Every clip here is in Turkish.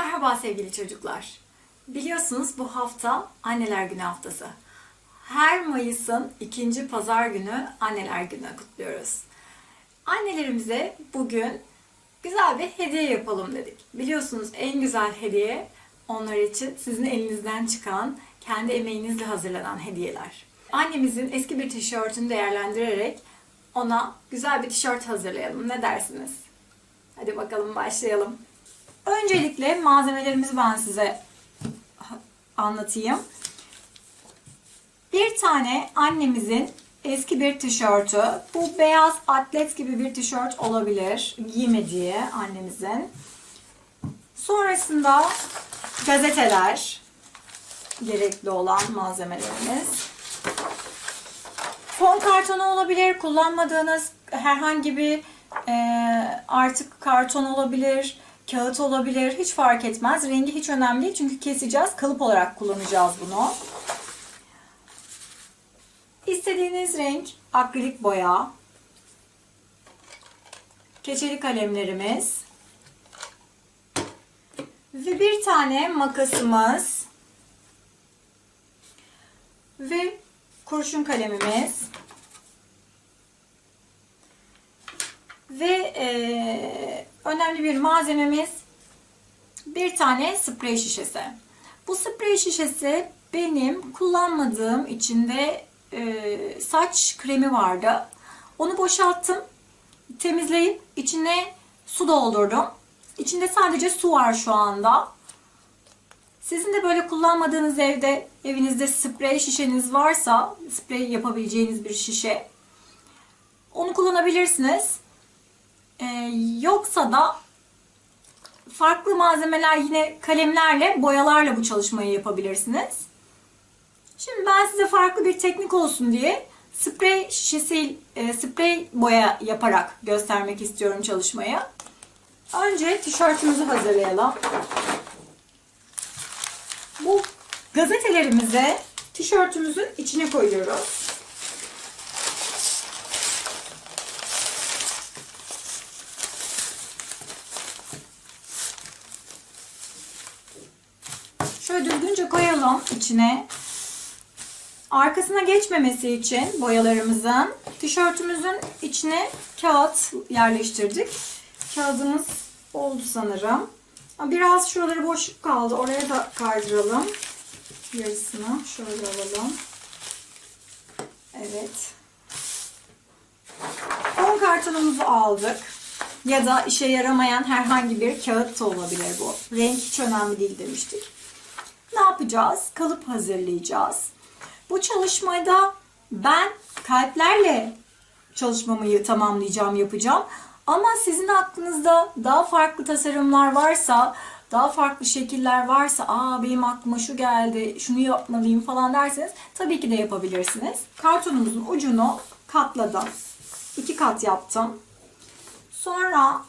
Merhaba sevgili çocuklar. Biliyorsunuz bu hafta Anneler Günü haftası. Her Mayıs'ın ikinci pazar günü Anneler Günü kutluyoruz. Annelerimize bugün güzel bir hediye yapalım dedik. Biliyorsunuz en güzel hediye onlar için sizin elinizden çıkan, kendi emeğinizle hazırlanan hediyeler. Annemizin eski bir tişörtünü değerlendirerek ona güzel bir tişört hazırlayalım. Ne dersiniz? Hadi bakalım başlayalım. Öncelikle malzemelerimizi ben size anlatayım. Bir tane annemizin eski bir tişörtü. Bu beyaz atlet gibi bir tişört olabilir. Giymediği annemizin. Sonrasında gazeteler gerekli olan malzemelerimiz. Fon kartonu olabilir. Kullanmadığınız herhangi bir e, artık karton olabilir, kağıt olabilir. Hiç fark etmez. Rengi hiç önemli değil. Çünkü keseceğiz. Kalıp olarak kullanacağız bunu. İstediğiniz renk akrilik boya, keçeli kalemlerimiz ve bir tane makasımız ve kurşun kalemimiz ve e, önemli bir malzememiz bir tane sprey şişesi. Bu sprey şişesi benim kullanmadığım içinde e, saç kremi vardı. Onu boşalttım. Temizleyip içine su doldurdum. İçinde sadece su var şu anda. Sizin de böyle kullanmadığınız evde evinizde sprey şişeniz varsa sprey yapabileceğiniz bir şişe onu kullanabilirsiniz. Ee, yoksa da farklı malzemeler yine kalemlerle boyalarla bu çalışmayı yapabilirsiniz. Şimdi ben size farklı bir teknik olsun diye sprey şişesi, e, sprey boya yaparak göstermek istiyorum çalışmayı. Önce tişörtümüzü hazırlayalım. Bu gazetelerimizi tişörtümüzün içine koyuyoruz. Şöyle düzgünce koyalım içine. Arkasına geçmemesi için boyalarımızın tişörtümüzün içine kağıt yerleştirdik. Kağıdımız oldu sanırım. Biraz şuraları boşluk kaldı. Oraya da kaydıralım. Yarısını şöyle alalım. Evet. Fon kartonumuzu aldık. Ya da işe yaramayan herhangi bir kağıt da olabilir bu. Renk hiç önemli değil demiştik. Ne yapacağız? Kalıp hazırlayacağız. Bu çalışmada ben kalplerle çalışmamı tamamlayacağım, yapacağım. Ama sizin aklınızda daha farklı tasarımlar varsa, daha farklı şekiller varsa, aa benim aklıma şu geldi, şunu yapmalıyım falan derseniz tabii ki de yapabilirsiniz. Kartonumuzun ucunu katladım. İki kat yaptım. Sonra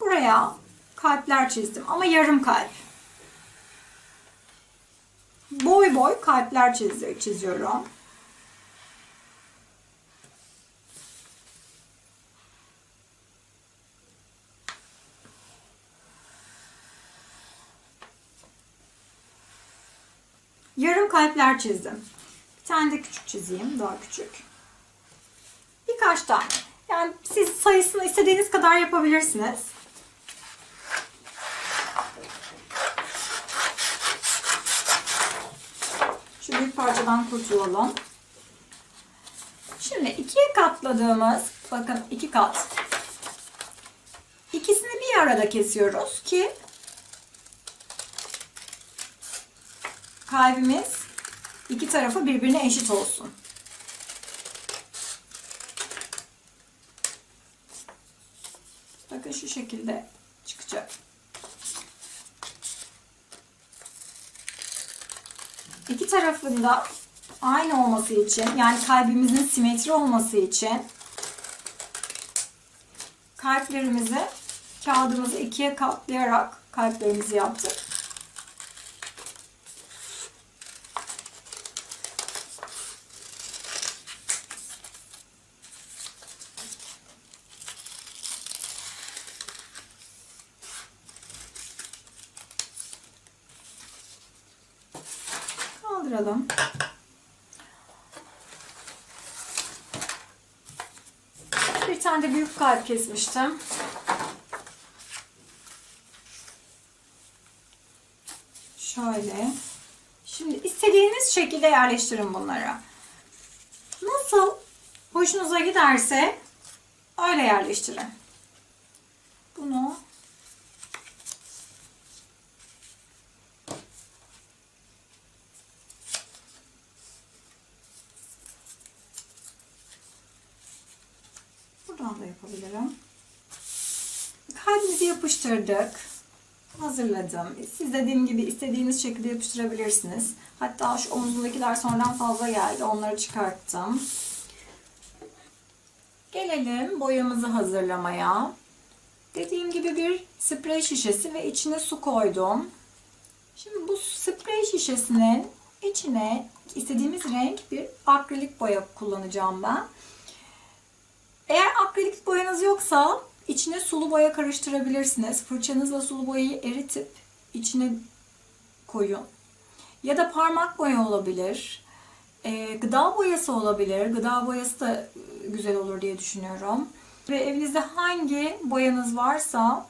buraya kalpler çizdim ama yarım kalp. Boy boy kalpler çiziyorum. Yarım kalpler çizdim. Bir tane de küçük çizeyim. Daha küçük. Birkaç tane. Yani siz sayısını istediğiniz kadar yapabilirsiniz. Şu büyük parçadan kurtulalım. Şimdi ikiye katladığımız, bakın iki kat. İkisini bir arada kesiyoruz ki kalbimiz iki tarafı birbirine eşit olsun. Bakın şu şekilde çıkacak. İki tarafında aynı olması için yani kalbimizin simetri olması için kalplerimizi kağıdımızı ikiye katlayarak kalplerimizi yaptık. Kaldıralım. Bir tane de büyük kalp kesmiştim. Şöyle. Şimdi istediğiniz şekilde yerleştirin bunları. Nasıl hoşunuza giderse öyle yerleştirin. Bunu buradan da yapabilirim. Kalbimizi yapıştırdık. Hazırladım. Siz dediğim gibi istediğiniz şekilde yapıştırabilirsiniz. Hatta şu omuzundakiler sonradan fazla geldi. Onları çıkarttım. Gelelim boyamızı hazırlamaya. Dediğim gibi bir sprey şişesi ve içine su koydum. Şimdi bu sprey şişesinin içine istediğimiz renk bir akrilik boya kullanacağım ben. Eğer akrilik boyanız yoksa içine sulu boya karıştırabilirsiniz. Fırçanızla sulu boyayı eritip içine koyun. Ya da parmak boya olabilir. Ee, gıda boyası olabilir. Gıda boyası da e, güzel olur diye düşünüyorum. Ve evinizde hangi boyanız varsa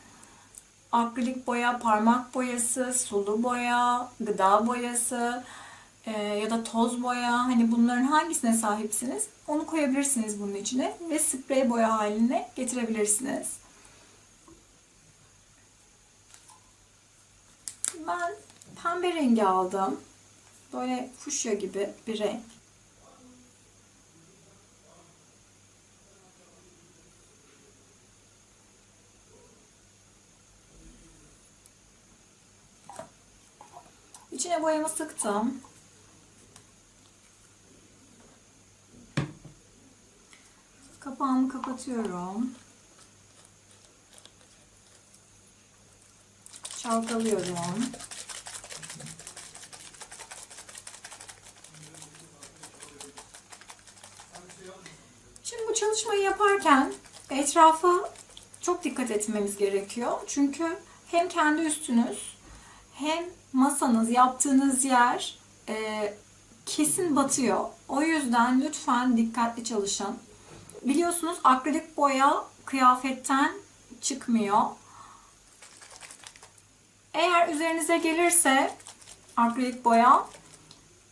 akrilik boya, parmak boyası, sulu boya, gıda boyası e, ya da toz boya hani bunların hangisine sahipsiniz onu koyabilirsiniz bunun içine ve sprey boya haline getirebilirsiniz. Ben pembe rengi aldım. Böyle fuşya gibi bir renk. İçine boyamı sıktım. Kapağımı kapatıyorum. Çalkalıyorum. Şimdi bu çalışmayı yaparken etrafa çok dikkat etmemiz gerekiyor. Çünkü hem kendi üstünüz hem masanız, yaptığınız yer e, kesin batıyor. O yüzden lütfen dikkatli çalışın. Biliyorsunuz akrilik boya kıyafetten çıkmıyor. Eğer üzerinize gelirse akrilik boya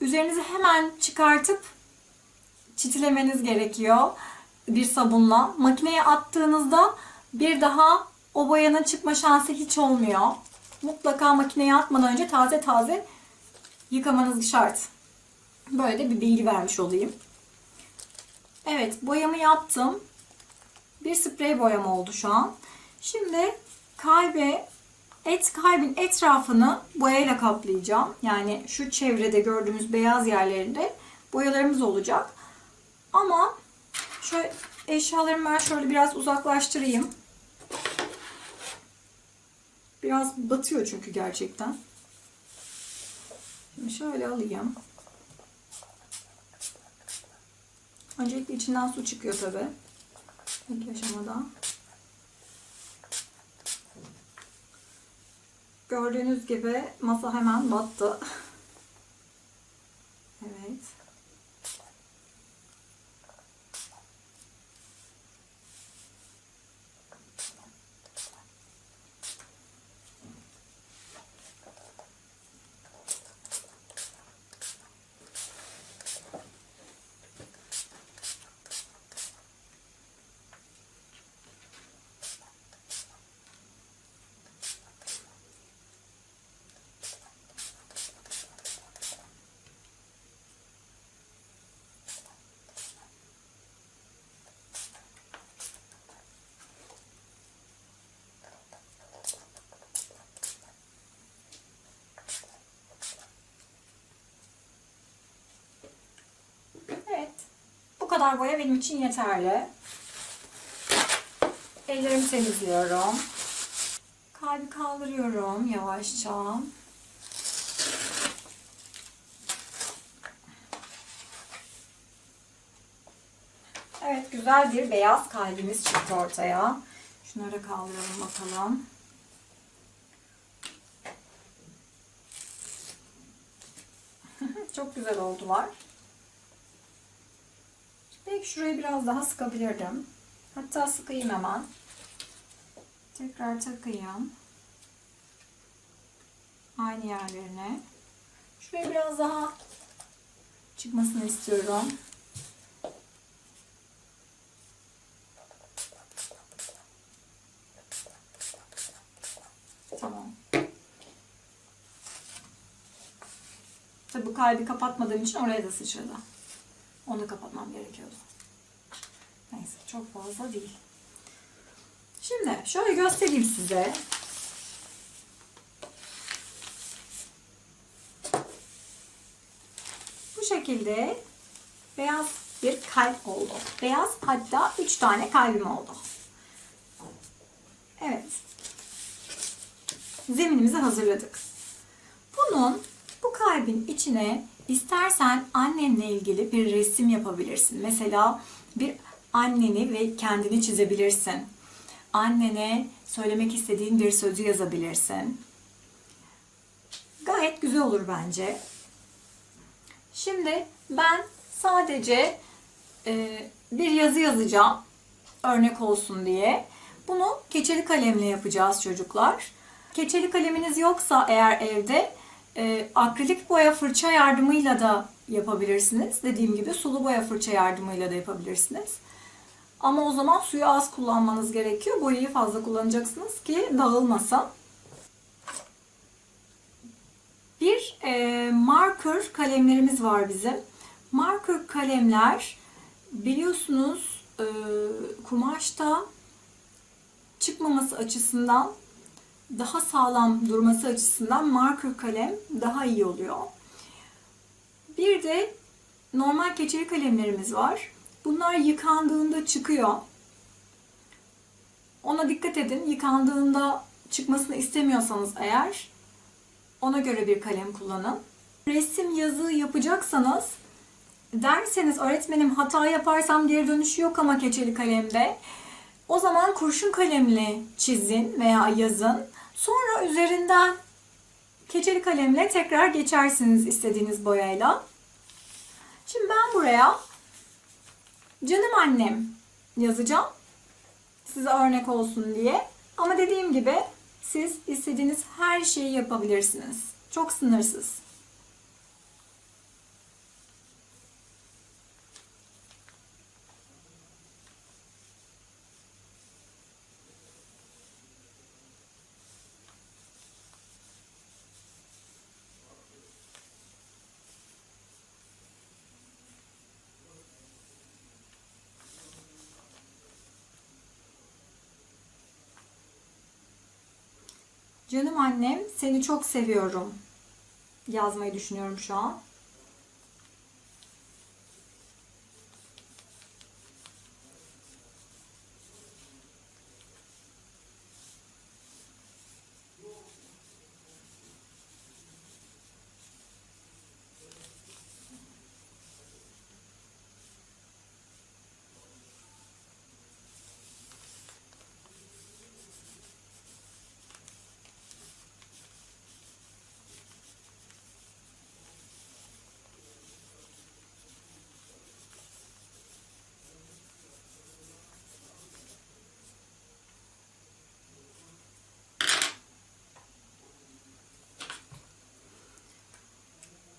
üzerinizi hemen çıkartıp çitilemeniz gerekiyor bir sabunla. Makineye attığınızda bir daha o boyanın çıkma şansı hiç olmuyor. Mutlaka makineye atmadan önce taze taze yıkamanız şart. Böyle de bir bilgi vermiş olayım. Evet boyamı yaptım. Bir sprey boyam oldu şu an. Şimdi kalbe et kalbin etrafını boyayla kaplayacağım. Yani şu çevrede gördüğümüz beyaz yerlerinde boyalarımız olacak. Ama şöyle eşyalarımı ben şöyle biraz uzaklaştırayım. Biraz batıyor çünkü gerçekten. Şimdi şöyle alayım. Öncelikle içinden su çıkıyor tabi. İlk aşamada. Gördüğünüz gibi masa hemen battı. Evet. Bu kadar boya benim için yeterli. Ellerimi temizliyorum. Kalbi kaldırıyorum yavaşça. Evet güzel bir beyaz kalbimiz çıktı ortaya. Şunları kaldıralım bakalım. Çok güzel oldular. Belki şurayı biraz daha sıkabilirdim. Hatta sıkayım hemen. Tekrar takayım. Aynı yerlerine. Şuraya biraz daha çıkmasını istiyorum. Tamam. Tabi bu kalbi kapatmadığım için oraya da sıçradı. Onu kapatmam gerekiyordu. Neyse çok fazla değil. Şimdi şöyle göstereyim size. Bu şekilde beyaz bir kalp oldu. Beyaz hatta 3 tane kalbim oldu. Evet. Zeminimizi hazırladık. Bunun bu kalbin içine istersen annenle ilgili bir resim yapabilirsin. Mesela bir anneni ve kendini çizebilirsin. Annene söylemek istediğin bir sözü yazabilirsin. Gayet güzel olur bence. Şimdi ben sadece e, bir yazı yazacağım. Örnek olsun diye. Bunu keçeli kalemle yapacağız çocuklar. Keçeli kaleminiz yoksa eğer evde e, akrilik boya fırça yardımıyla da yapabilirsiniz. Dediğim gibi sulu boya fırça yardımıyla da yapabilirsiniz. Ama o zaman suyu az kullanmanız gerekiyor. Boyayı fazla kullanacaksınız ki dağılmasın. Bir e, marker kalemlerimiz var bizim. Marker kalemler biliyorsunuz e, kumaşta çıkmaması açısından daha sağlam durması açısından marker kalem daha iyi oluyor. Bir de normal keçeli kalemlerimiz var. Bunlar yıkandığında çıkıyor. Ona dikkat edin. Yıkandığında çıkmasını istemiyorsanız eğer ona göre bir kalem kullanın. Resim yazı yapacaksanız derseniz öğretmenim hata yaparsam geri dönüşü yok ama keçeli kalemde. O zaman kurşun kalemle çizin veya yazın. Sonra üzerinden keçeli kalemle tekrar geçersiniz istediğiniz boyayla. Şimdi ben buraya canım annem yazacağım. Size örnek olsun diye. Ama dediğim gibi siz istediğiniz her şeyi yapabilirsiniz. Çok sınırsız. Canım annem, seni çok seviyorum. Yazmayı düşünüyorum şu an.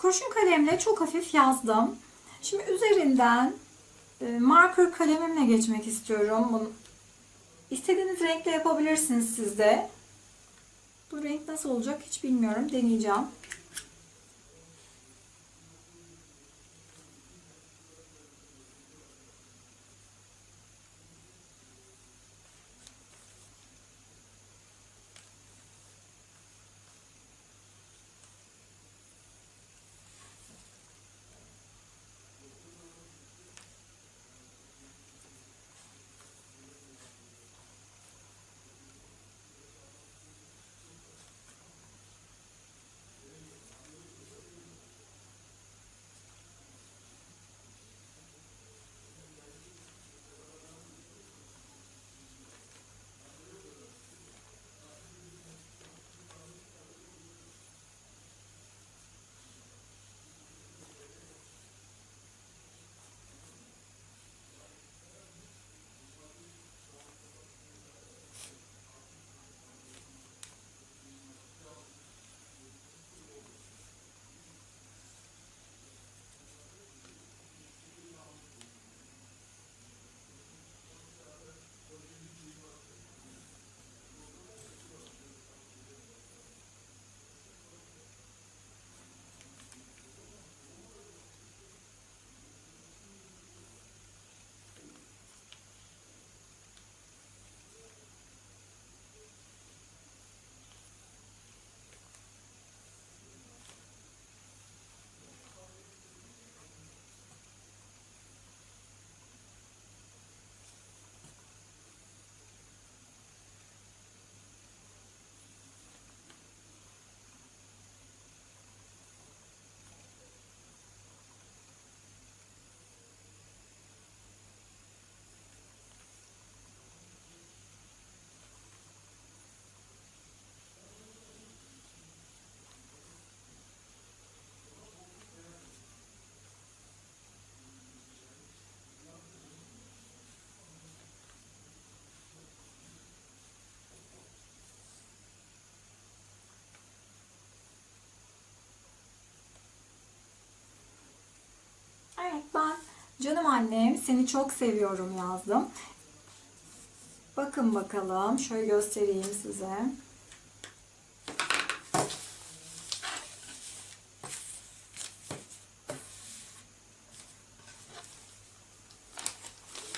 Kurşun kalemle çok hafif yazdım. Şimdi üzerinden e, marker kalemimle geçmek istiyorum. Bunu istediğiniz renkle yapabilirsiniz siz de. Bu renk nasıl olacak hiç bilmiyorum. Deneyeceğim. Canım annem seni çok seviyorum yazdım. Bakın bakalım. Şöyle göstereyim size.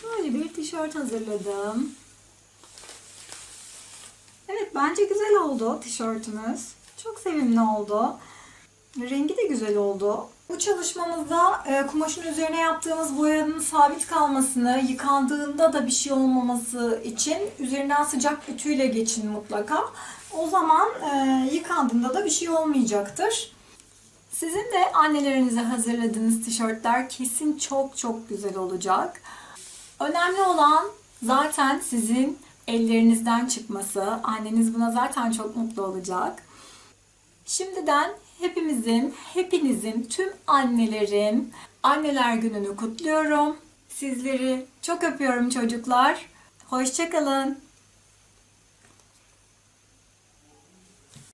Böyle bir tişört hazırladım. Evet bence güzel oldu tişörtümüz. Çok sevimli oldu. Rengi de güzel oldu. Bu çalışmamızda e, kumaşın üzerine yaptığımız boyanın sabit kalmasını, yıkandığında da bir şey olmaması için üzerinden sıcak ütüyle geçin mutlaka. O zaman e, yıkandığında da bir şey olmayacaktır. Sizin de annelerinize hazırladığınız tişörtler kesin çok çok güzel olacak. Önemli olan zaten sizin ellerinizden çıkması. Anneniz buna zaten çok mutlu olacak. Şimdiden hepimizin, hepinizin, tüm annelerin anneler gününü kutluyorum. Sizleri çok öpüyorum çocuklar. Hoşçakalın.